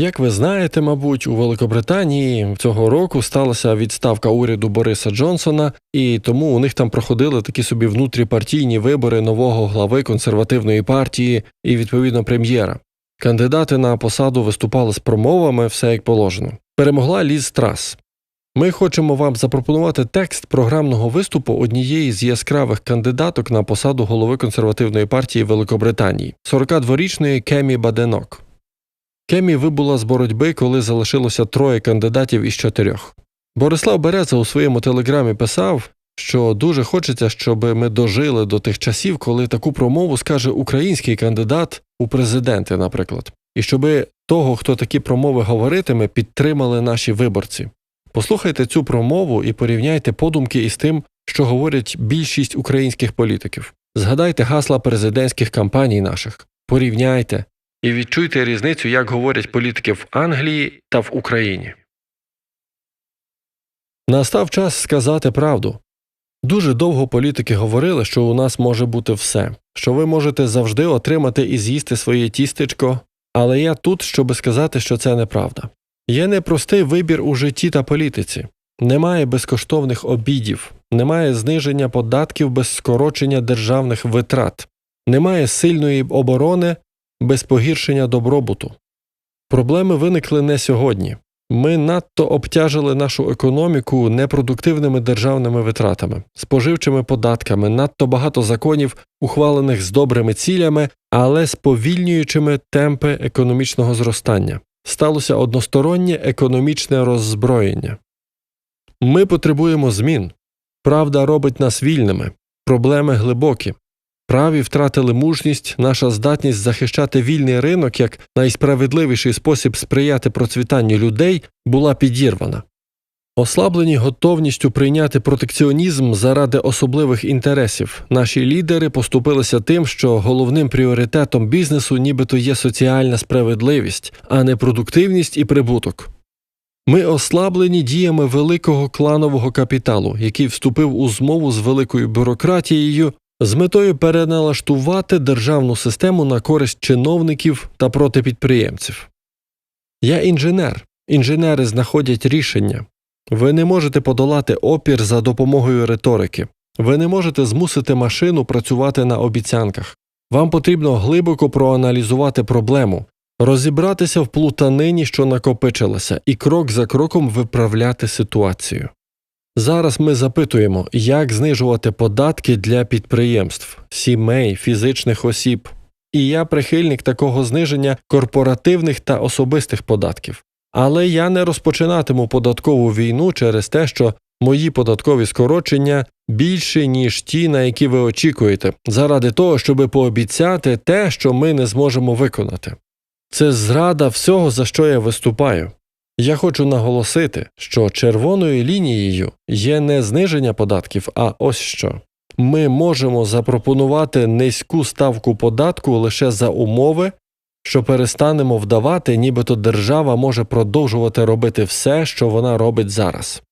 Як ви знаєте, мабуть, у Великобританії цього року сталася відставка уряду Бориса Джонсона, і тому у них там проходили такі собі внутріпартійні вибори нового глави консервативної партії і відповідно прем'єра. Кандидати на посаду виступали з промовами, все як положено. Перемогла Ліз Трас. Ми хочемо вам запропонувати текст програмного виступу однієї з яскравих кандидаток на посаду голови консервативної партії Великобританії, 42-річної Кемі Баденок. Кемі вибула з боротьби, коли залишилося троє кандидатів із чотирьох. Борислав Береза у своєму телеграмі писав, що дуже хочеться, щоб ми дожили до тих часів, коли таку промову скаже український кандидат у президенти, наприклад, і щоби того, хто такі промови говоритиме, підтримали наші виборці. Послухайте цю промову і порівняйте подумки із тим, що говорять більшість українських політиків. Згадайте гасла президентських кампаній наших, порівняйте і відчуйте різницю, як говорять політики в Англії та в Україні. Настав час сказати правду. Дуже довго політики говорили, що у нас може бути все, що ви можете завжди отримати і з'їсти своє тістечко, але я тут, щоб сказати, що це неправда. Є непростий вибір у житті та політиці. Немає безкоштовних обідів, немає зниження податків без скорочення державних витрат, немає сильної оборони без погіршення добробуту. Проблеми виникли не сьогодні. Ми надто обтяжили нашу економіку непродуктивними державними витратами, споживчими податками, надто багато законів, ухвалених з добрими цілями, але сповільнюючими темпи економічного зростання. Сталося одностороннє економічне роззброєння. Ми потребуємо змін. Правда робить нас вільними, проблеми глибокі. Праві втратили мужність, наша здатність захищати вільний ринок як найсправедливіший спосіб сприяти процвітанню людей була підірвана. Ослаблені готовністю прийняти протекціонізм заради особливих інтересів, наші лідери поступилися тим, що головним пріоритетом бізнесу нібито є соціальна справедливість, а не продуктивність і прибуток. Ми ослаблені діями великого кланового капіталу, який вступив у змову з великою бюрократією з метою переналаштувати державну систему на користь чиновників та проти підприємців. Я інженер. Інженери знаходять рішення. Ви не можете подолати опір за допомогою риторики. Ви не можете змусити машину працювати на обіцянках. Вам потрібно глибоко проаналізувати проблему, розібратися в плутанині, що накопичилася, і крок за кроком виправляти ситуацію. Зараз ми запитуємо, як знижувати податки для підприємств, сімей, фізичних осіб. І я прихильник такого зниження корпоративних та особистих податків. Але я не розпочинатиму податкову війну через те, що мої податкові скорочення більше, ніж ті, на які ви очікуєте, заради того, щоб пообіцяти те, що ми не зможемо виконати. Це зрада всього, за що я виступаю. Я хочу наголосити, що червоною лінією є не зниження податків, а ось що. Ми можемо запропонувати низьку ставку податку лише за умови, що перестанемо вдавати, нібито держава може продовжувати робити все, що вона робить зараз.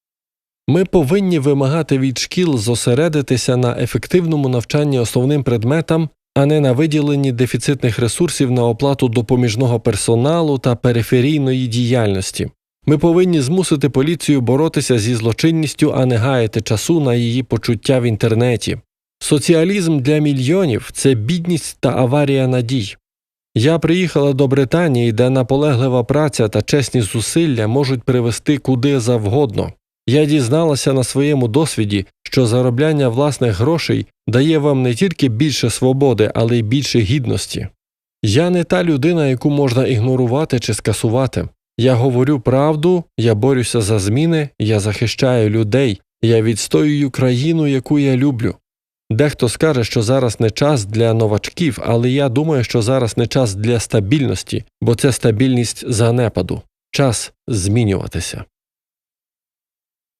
Ми повинні вимагати від шкіл зосередитися на ефективному навчанні основним предметам, а не на виділенні дефіцитних ресурсів на оплату допоміжного персоналу та периферійної діяльності. Ми повинні змусити поліцію боротися зі злочинністю, а не гаяти часу на її почуття в інтернеті. Соціалізм для мільйонів це бідність та аварія надій. Я приїхала до Британії, де наполеглива праця та чесні зусилля можуть привести куди завгодно. Я дізналася на своєму досвіді, що заробляння власних грошей дає вам не тільки більше свободи, але й більше гідності. Я не та людина, яку можна ігнорувати чи скасувати. Я говорю правду, я борюся за зміни, я захищаю людей, я відстоюю країну, яку я люблю. Дехто скаже, що зараз не час для новачків, але я думаю, що зараз не час для стабільності, бо це стабільність занепаду, час змінюватися.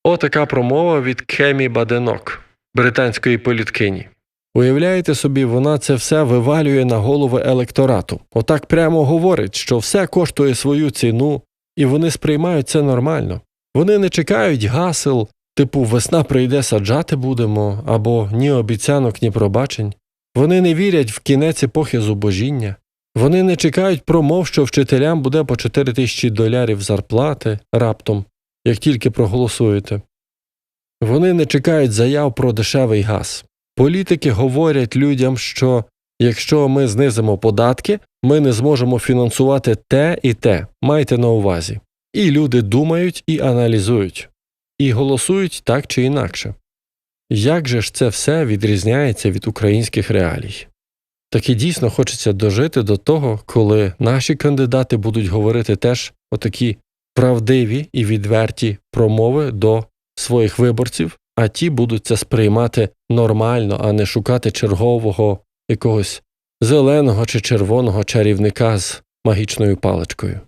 Отака промова від Кемі Баденок, британської політкині. Уявляєте собі, вона це все вивалює на голови електорату. Отак прямо говорить, що все коштує свою ціну, і вони сприймають це нормально. Вони не чекають гасел, типу весна прийде саджати будемо, або ні обіцянок, ні пробачень. Вони не вірять в кінець епохи зубожіння. Вони не чекають промов, що вчителям буде по 4 тисячі долярів зарплати раптом, як тільки проголосуєте. Вони не чекають заяв про дешевий газ. Політики говорять людям, що якщо ми знизимо податки, ми не зможемо фінансувати те і те. Майте на увазі. І люди думають і аналізують, і голосують так чи інакше. Як же ж це все відрізняється від українських реалій? Так і дійсно хочеться дожити до того, коли наші кандидати будуть говорити теж отакі правдиві і відверті промови до своїх виборців, а ті будуть це сприймати нормально, а не шукати чергового якогось зеленого чи червоного чарівника з магічною паличкою.